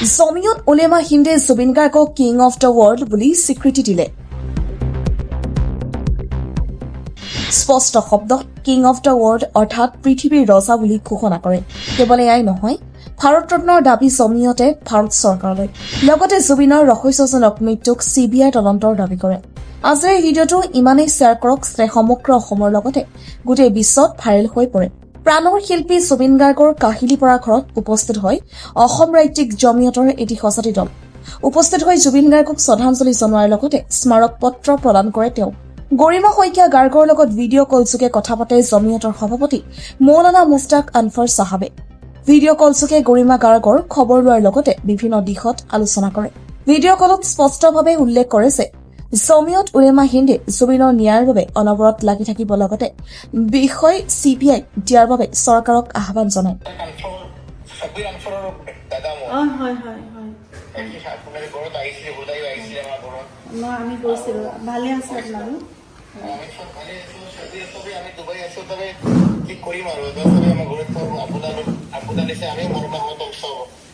জমিয়ত উলেমা হিন্দে জুবিন গাৰ্গক king of the world বুলি স্বীকৃতি দিলে। স্পষ্ট শব্দত কিং অফ দ্য ৱৰ্ল্ড অৰ্থাৎ পৃথিৱীৰ ৰজা বুলি ঘোষণা কৰে। কেৱল এয়াই নহয় ভাৰত ৰত্নৰ দাবী জমিয়তে ভাৰত চৰকাৰলৈ। লগতে জুবিনৰ ৰহস্যজনক মৃত্যুক চি বি আই তদন্তৰ দাবী কৰে। আজিৰ ভিডিঅ'টো ইমানেই শ্বেয়াৰ কৰক যে সমগ্ৰ অসমৰ লগতে গোটেই বিশ্বত ভাইৰেল হৈ পৰে। প্ৰাণৰ শিল্পী জুবিন গাৰ্গৰ কাহিলী পৰা ঘৰত উপস্থিত হয় অসম ৰাজ্যিক জমিয়তৰ এটি সঁচাতি দল। উপস্থিত হৈ জুবিন গাৰ্গক শ্ৰদ্ধাঞ্জলি জনোৱাৰ লগতে স্মাৰক পত্ৰ প্ৰদান কৰে তেওঁ। গৰিমা শইকীয়া গাৰ্গৰ লগত ভিডিঅ' কলযোগে কথা পাতে জমিয়তৰ সভাপতি মৌলানা মুস্তাক আনফাৰ চাহাবে। ভিডিঅ' কলযোগে গৰিমা গাৰ্গৰ খবৰ লোৱাৰ লগতে বিভিন্ন দিশত আলোচনা কৰে। ভিডিঅ' কলত স্পষ্টভাৱে উল্লেখ কৰে যে জমিয়ত উলেমা হিন্দে জুবিনৰ ন্যায়ৰ বাবে অনবৰত লাগি থাকিব লগতে বিষয় চি বি আই দিয়াৰ বাবে চৰকাৰক আহ্বান জনায়। আমি গৈছিলোঁ। ভালে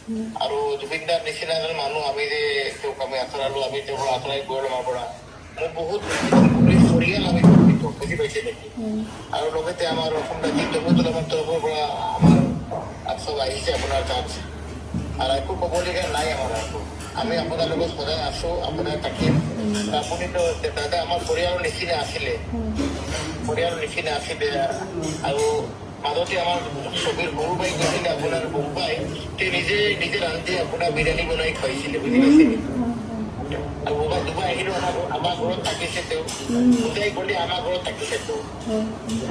আৰু জুবিন দাৰ নিচিনা এজন মানুহ আমি যে তেওঁক আমি আঁতৰালো আমি তেওঁৰ আঁতৰাই গৈ আমাৰ পৰা মোক বহুত পুলিচ পৰিয়াল আমি বুজি পাইছে নেকি আৰু লগতে আমাৰ অসম ৰাজ্যিক জমিয়তুল আমাৰ তৰফৰ পৰা আমাৰ চব আহিছে আপোনাৰ তাত। আৰু একো ক'বলগীয়া নাই আমাৰ একো আমি আপোনাৰ লগত সদায় আছো আপোনাৰ থাকিম। আপুনিতো দাদা আমাৰ পৰিয়ালৰ নিচিনা আছিলে। পৰিয়ালৰ নিচিনা আছিলে আৰু মাজতে আমাৰ ছবিৰ সৰু বাই গৈছিলে আপোনাৰ মুম্বাই তে নিজে নিজে ৰান্ধি আপোনাৰ বিৰিয়ানী বনাই খুৱাইছিলে বুজি পাইছে আৰু দুবাই আহিলো আমাৰ আমাৰ ঘৰত থাকিছে তেওঁ। বুজাই গ'লে আমাৰ ঘৰত থাকিছে তেওঁ।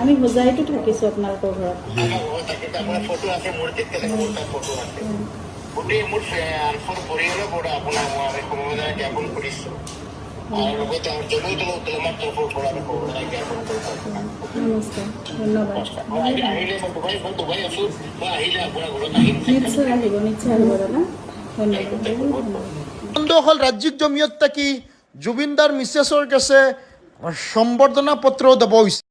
আমি হোজাইতো থাকিছোঁ আপোনালোকৰ ঘৰত। আমাৰ ঘৰত থাকিছে আপোনাৰ ফটো আছে মোৰ যেতিয়ালৈকে মোৰ তাত ফটো আছে। গোটেই মোৰ আনফৰ পৰিয়ালৰ পৰা আপোনাৰ মই সমবেদনা জ্ঞাপন কৰিছো। আৰু লগতে আমাৰ উলমাৰ তৰফৰ পৰা সমবেদনা জ্ঞাপন কৰিছো। নমস্কাৰ। হল রাজ্যিক জমিয়ত থাকি জুবিনদার মিসেসর কাছে সম্বর্ধনা পত্র দেব হয়েছে